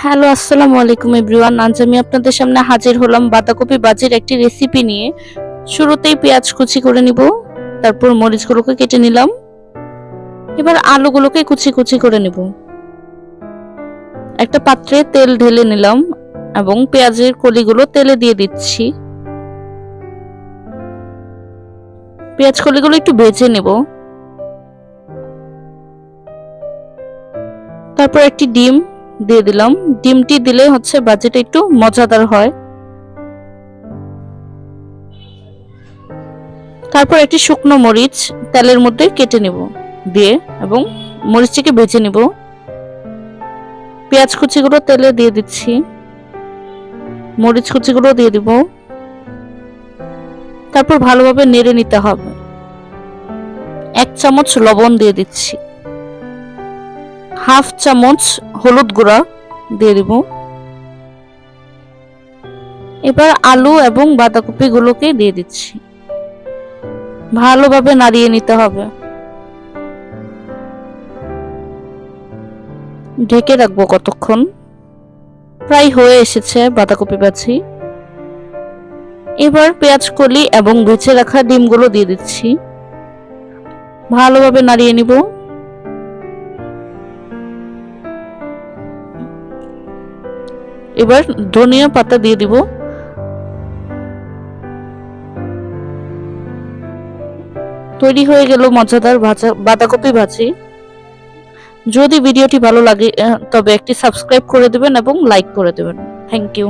Hello আসসালামু আলাইকুম everyone আজ আমি আপনাদের সামনে হাজির হলাম বাঁধাকপি বাজির একটি রেসিপি নিয়ে। শুরুতেই পেঁয়াজ কুচি করে নিব, তারপর মরিচগুলোকে কেটে নিলাম। এবার আলুগুলোকে কুচি কুচি করে নিব। একটা পাত্রে তেল ঢেলে নিলাম এবং পেঁয়াজের কলিগুলো তেলে দিয়ে দিচ্ছি। পেঁয়াজ কলিগুলো একটু ভেজে নেব। তারপর একটি ডিম দিয়ে দিলাম। ডিমটি দিলে হচ্ছে বাজিটা একটু মজাদার হয়। তারপর একটি শুকনো মরিচ তেলের মধ্যে কেটে নেব দিয়ে এবং মরিচটিকে ভেজে নেব। পেঁয়াজ কুচিগুলো তেলে দিয়ে দিচ্ছি। মরিচ কুচিগুলো দিয়ে দিব। তারপর ভালোভাবে নেড়ে নিতে হবে। এক চামচ লবণ দিয়ে দিচ্ছি। হাফ চামচ হলুদ গুঁড়া দিয়ে দিব। এবার আলু এবং বাঁধাকপি গুলোকে দিয়ে দিচ্ছি। ভালোভাবে নাড়িয়ে নিতে হবে। ঢেকে রাখব কতক্ষণ। প্রায় হয়ে এসেছে বাঁধাকপি বাছি এবার পেঁয়াজ কলি এবং বেছে রাখা ডিমগুলো দিয়ে দিচ্ছি। ভালোভাবে নাড়িয়ে নিব। এবার ধনিয়া পাতা দিয়ে দিব। তৈরি হয়ে গেল মজাদার ভাজা, বাঁধাকপি ভাজি। যদি ভিডিওটি ভালো লাগে তবে একটি সাবস্ক্রাইব করে দেবেন এবং লাইক করে দেবেন। Thank you